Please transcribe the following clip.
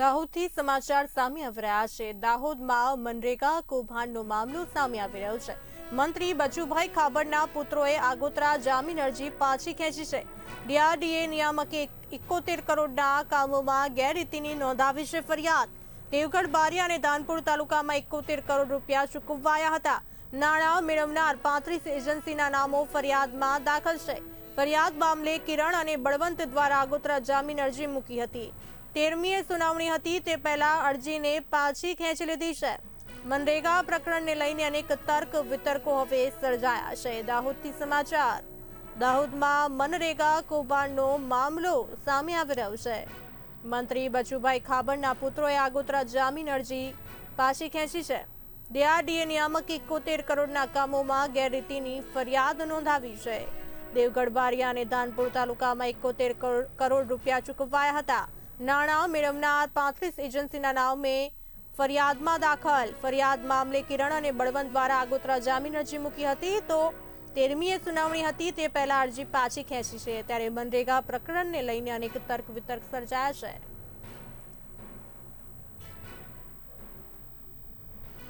દાહોદથી સમાચાર સામે આવી રહ્યા છે. દાહોદમાં મનરેગા કૌભાંડનો મામલો સામે આવી રહ્યો છે. મંત્રી બચુભાઈ ખાબડના પુત્રોએ આગોતરા જામીન અરજી પાછી ખેંચી છે. ડીઆરડીએ નિયામકે એકોતેર કરોડના કામોમાં ગેરરીતિની નોંધાવી છે ફરિયાદ. દેવગઢ, બારિયા અને ધાનપુર તાલુકામાં એકોતેર કરોડ રૂપિયા ચૂકવાયા હતા. નાણાં મેળવનાર પાંત્રીસ એજન્સીના નામો ફરિયાદમાં દાખલ છે. ફરિયાદ મામલે કિરણ અને બળવંત દ્વારા આગોતરા જામીન અરજી મૂકી હતી. તેરમીએ સુનાવણી હતી, તે પહેલા અરજીને પાછી ખેંચી લીધી છે. મનરેગા પ્રકરણને લઈને અનેક તર્ક વિતર્કો હવે સર્જાયા છે. દાહોદથી સમાચાર. દાહોદમાં મનરેગા કૌભાંડનો મામલો સામે આવી રહ્યો છે. મંત્રી બચુભાઈ ખાબડના પુત્રોએ આગોતરા જામીન અરજી પાછી ખેંચી છે. ડીઆરડીએ નિયામક એકોતેર કરોડના કામોમાં ગેરરીતિની ફરિયાદ નોંધાવી છે. દેવગઢ બારિયા અને ધાનપુર તાલુકામાં એકોતેર કરોડ રૂપિયા ચૂકવાયા હતા. નાણાં મેળવનાર પાંત્રીસ એજન્સીના નામે ફરિયાદમાં દાખલ. ફરિયાદ મામલે કિરણ અને બળવંત દ્વારા આગોતરા જામીન અરજી મૂકી હતી તો તેરમીએ સુનાવણી હતી. તે પહેલા અરજી પાછી ખેંચી છે. ત્યારે મનરેગા પ્રકરણને લઈને અનેક તર્ક વિતર્ક સર્જાયા છે.